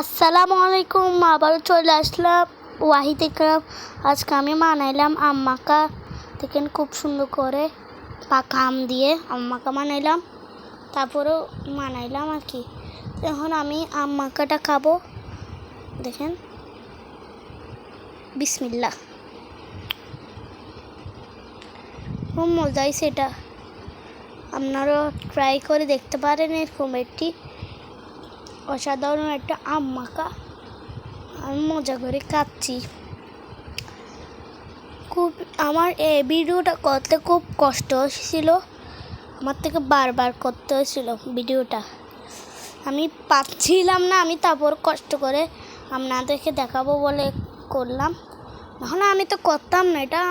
আসসালামু আলাইকুম আবারও চলে আসলাম ওয়াহিদ ইকরাম। আজকে আমি বানাইলাম আম্মাকা দেখেন খুব সুন্দর করে পাকা আম দিয়ে আম্মাকা বানাইলাম। তারপরেও বানাইলাম আর কি। এখন আমি আম মাখাটা খাব। দেখেন। বিসমিল্লা খুব মজাই সেটা। আপনারাও ট্রাই করে দেখতে পারেন এরকম একটি অসাধারণ একটা আম মাখা। আমি মজা করে খাচ্ছি খুব, আমার এই ভিডিওটা করতে খুব কষ্ট ছিল আমার থেকে বারবার করতে হয়েছিল ভিডিওটা। আমি পাচ্ছিলাম না, আমি তারপর কষ্ট করে আপনাদেরকে দেখাবো বলে করলাম। এখন আমি তো করতাম না, এটা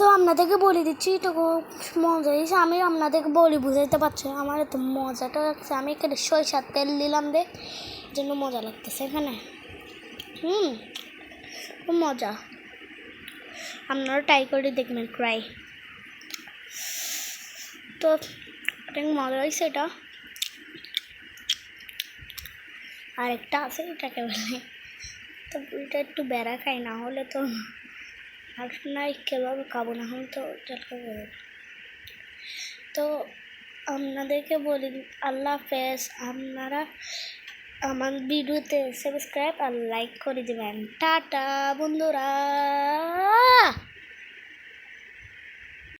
তো আপনাদেরকে বলে দিচ্ছি, এটা খুব মজা হয়েছে আমি আপনাদেরকে বলি, বুঝাইতে পারছি। আমার এত মজাটা লাগছে। আমি এখানে সরিষার তেল দিলাম দে জন্য মজা লাগতেছে এখানে। হুম, খুব মজা। আপনারা ট্রাই করে দেখবেন ট্রাই তো, অনেক মজা হয়েছে এটা। আর একটা আছে, এটাকে বলে। তো, এটা একটু বেড়া খাই, না হলে তো আর নাই কীভাবে খাব, না এখন তো বলে তো আপনাদেরকে বলি, আল্লাহ হাফেজ, আপনারা আমার ভিডিওতে সাবস্ক্রাইব আর লাইক করে দেবেন। টাটা, বন্ধুরা।